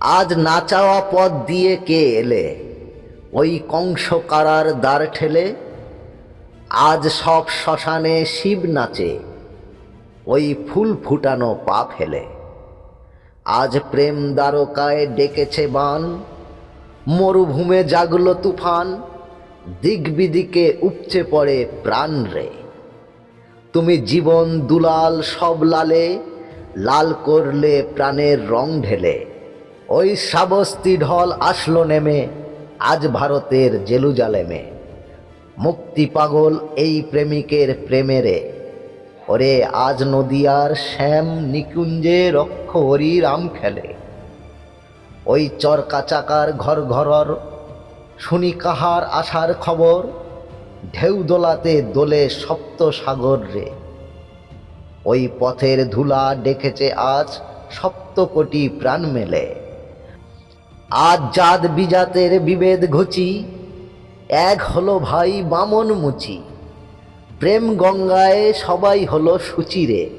আজ না চাওয়া পথ দিয়ে কে এলে? ওই কংস কারার দ্বার ঠেলে? আজ সব শ্মশানে শিব নাচে, ওই ফুল ফুটানো পা ফেলে। আজ প্রেম দ্বারকায় ডেকেছে বান, মরুভূমে জাগলো তুফান দিক বিদিকে উপচে পড়ে প্রাণ রে। তুমি জীবন দুলাল সব লালে, লাল করলে প্রাণের রং ঢেলে। ওই শ্রাবস্তি ঢল আসলো নেমে, আজ ভারতের জেলুজালেমে মুক্তি পাগল এই প্রেমিকের প্রেমেরে। ওরে, আজ নদিয়ার শ্যাম নিকুঞ্জে রক্ষ হরি রাম খেলে। ওই চরকা চাকার ঘর ঘরর, শুনি কাহার আসার খবর? ঢেউ দোলাতে দোলে সপ্ত সাগর রে। ওই পথের ধুলা ডেকেছে আজ সপ্ত কোটি প্রাণ মেলে। আজ জাত বিজাতের বিভেদ ঘুচি, এক হলো ভাই বামন মুচি। প্রেম গঙ্গায় সবাই হলো সুচিরে।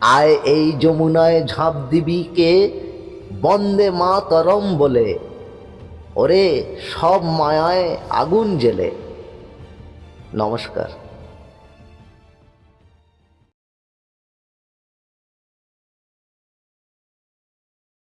আয় এই যমুনায় ঝাঁপ দিবি কে? বন্দে মা তরম বলে। ওরে সব মায়ায় আগুন জেলে। নমস্কার।